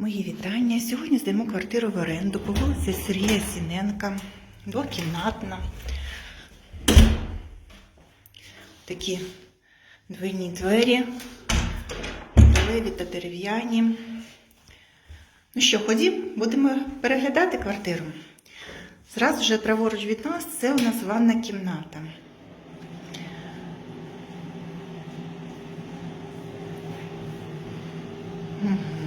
Мої вітання. Сьогодні здаємо квартиру в оренду по вулиці Сергія Сіненка. Двокімнатна. Такі двойні двері, металеві та дерев'яні. Ну що, ходім, будемо переглядати квартиру. Зразу же праворуч від нас це у нас ванна кімната. Мгм.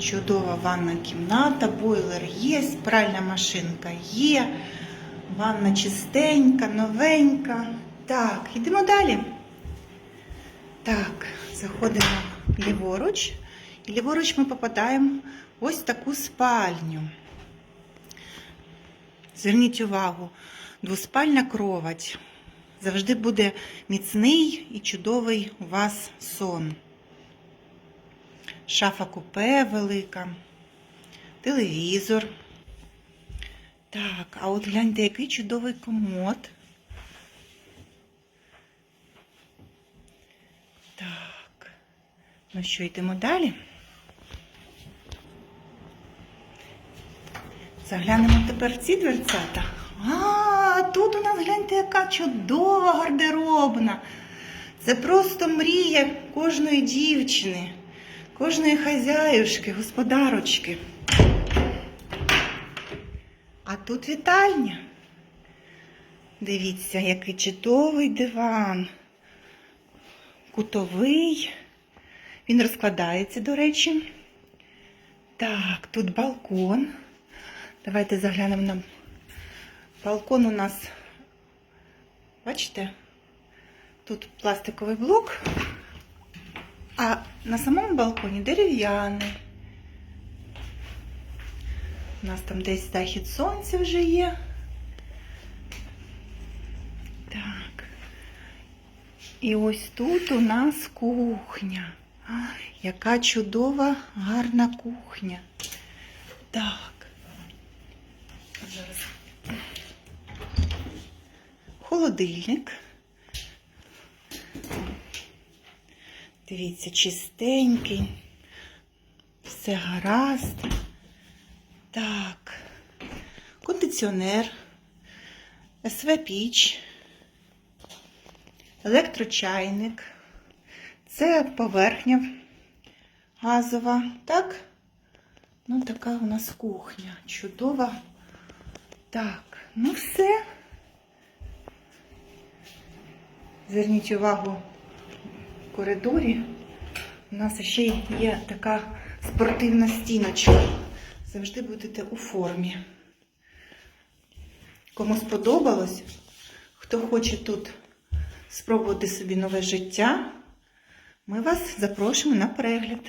Чудова ванна кімната, бойлер є, пральна машинка є, ванна чистенька, новенька. Так, йдемо далі. Так, заходимо ліворуч. І ліворуч ми попадаємо в ось таку спальню. Зверніть увагу, двоспальна кровать. Завжди буде міцний і чудовий у вас сон. Шафа купе велика, телевізор. Так, а от гляньте, який чудовий комод. Так. Ну що, йдемо далі? Заглянемо тепер в ці дверцята. А, тут у нас гляньте, яка чудова гардеробна. Це просто мрія кожної дівчини, кожної хазяюшки, господарочки. А тут вітальня. Дивіться, який чудовий диван. Кутовий. Він розкладається, до речі. Так, тут балкон. Давайте заглянемо на балкон у нас. Бачите? Тут пластиковий блок, а на самому балконі дерев'яний. У нас там десь захід сонця вже є. Так. І ось тут у нас кухня. А, яка чудова, гарна кухня. Так. Зараз. Холодильник. Дивіться, чистенький. Все гаразд. Так. Кондиціонер. СВ-піч. Електрочайник. Це поверхня газова. Так? Ну, така у нас кухня. Чудова. Так, ну все. Зверніть увагу в коридорі. У нас ще є така спортивна стіночка. Завжди будете у формі. Кому сподобалось, хто хоче тут спробувати собі нове життя, ми вас запрошуємо на перегляд.